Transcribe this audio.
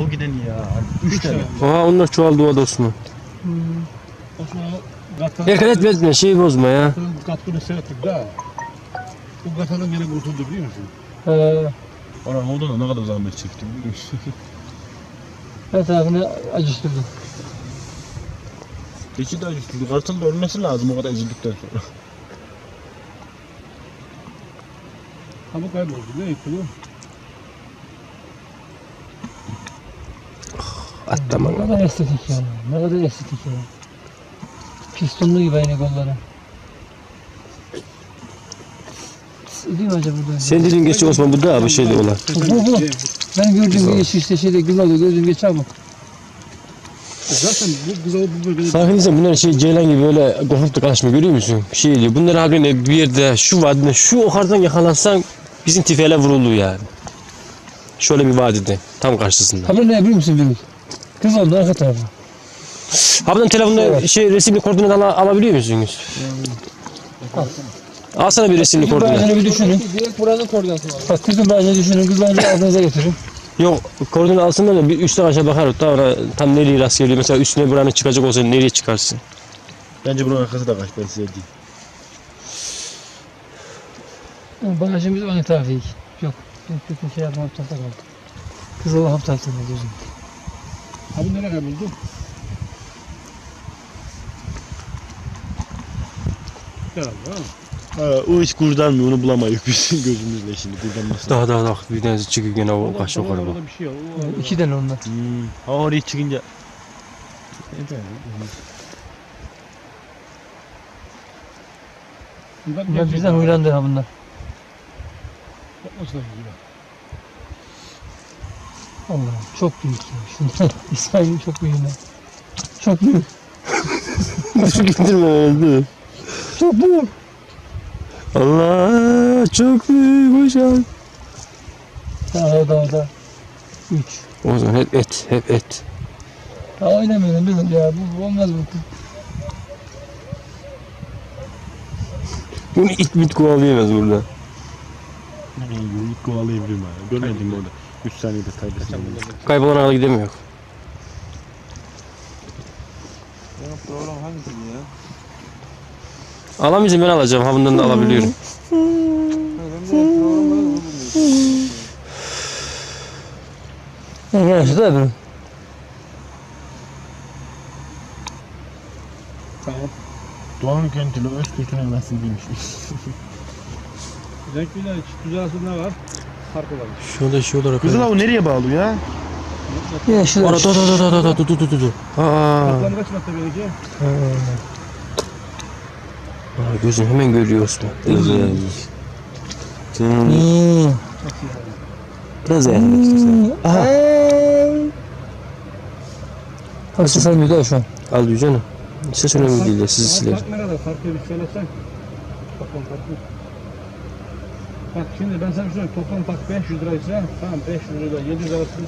O giden ya. Üç tane. Aha onlar çoğaldı o Osman. Osman Gatanın Erkan etme etme şeyi bozma ya. katkını seyrettik daha. Bu Gatanın gene kurtuldu biliyor musun? Ee, Ona oldu da ne kadar zahmet çektim biliyor musun? her tarafını acıştırdım. Geçi de acıktı. Kartal da ölmesi lazım o kadar ezildikten sonra. Ha bu kayboldu. Ne etti bu? Atlama. Ne kadar estetik ya. Ne kadar estetik ya. Pistonlu gibi aynı kolları. Değil mi acaba burada? Sen dilin geç Osman bu da bir şey diyorlar. Bu bu. Ben gördüğüm geç işte şeyde gül alıyor. Gördüğüm geç çabuk. Zaten bu güzel bu bölgede Farkındaysan bunlar şey ceylan gibi böyle korkup da kaçmıyor görüyor musun? Şey diyor bunlar halbuki bir yerde şu vadide şu okardan yakalansan bizim tifeyle vurulur yani. Şöyle bir vadide tam karşısında. Haber ne biliyor musun Birut? Kız oldu arka tarafı. Harbiden telefonda şey resimli koordinat ala- alabiliyor musunuz? Alsana bir resimli Kızın koordinat. bağcını bir düşünün. Direkt buranın koordinatı var. Bak kızın bağcını düşünün. Kız bağcını ağzınıza getirin. Yok koordinat alsınlar da bir üstten aşağı bakar da ona tam nereye rast geliyor. Mesela üstüne buranın çıkacak olsa nereye çıkarsın? Bence bunun arkası da kaç ben size diyeyim. Bağcımız aynı tarafı. Yok. Yok yok şey yapma haftada kaldı. Kız Allah haftasında Abi nereye kadar buldu? Herhalde. Ha, o hiç kurdan mı onu bulamayız biz gözümüzle şimdi kurdan nasıl? Daha daha daha bir tanesi çıkıyor gene o kaşık bak. Bir şey yok. o arada. İki tane ondan. Hmm. Ha oraya çıkınca Bunlar bizden huylandı ha bunlar. Yapmasına gidiyor. Allah'ım çok büyük ya. İsmail'in çok büyük ya. Çok büyük. Şu güldürme öldü. Çok büyük. Allah çok büyük hocam. Ha orada orada. Üç. O zaman hep et, hep et. Ha oynamıyorum bilmiyorum ya. Bu, bu olmaz bu. Bunu it mit kovalayamaz burada. Yürüyüp kovalayabilirim ha. Görmedin mi orada? 3 saniyede taybesini. Kaybolan arada gidemiyor. Ya program hangisiydi ya? Alamayacağım ben alacağım. Ha bundan da alabiliyorum. De program var. Ne şu da bir. Tamam. Doğanın kentili öz kültürüne nasıl bilmiş. Renkliler iç düzelsin ne var? fark olabilir. Şöyle şey olarak. Kızıl abi nereye bağlı ya? Ya şurada. Orada dur dur dur dur dur dur dur. Ha. Katlandıraç nokta belki. Ha. Aa, gözün hemen görüyorsun. Evet. Canım. Hmm. Biraz ayarlamak istiyorsan. Aha. Hasta saymıyor daha şu an. Az bir canım. Ses önemli değil de sizi siler. Farklı bir şey söylesen. Bakalım farklı. Bak şimdi ben sana şöyle toplam fark 500 liraysa tamam 500 lirayla 700 arasında